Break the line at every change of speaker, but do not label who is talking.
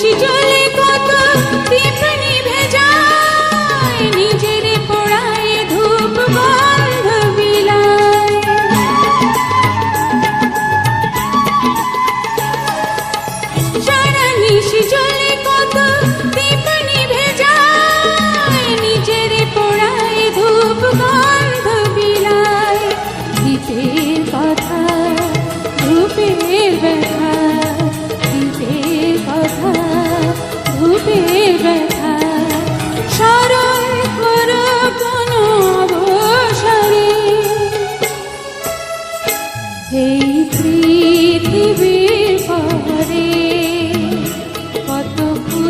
নিশি জলে কত পিপনি ভেজায় নিজের পোড়ায় ধূপ গন্ধ বিলায় সারা নিশি জলে Tuhan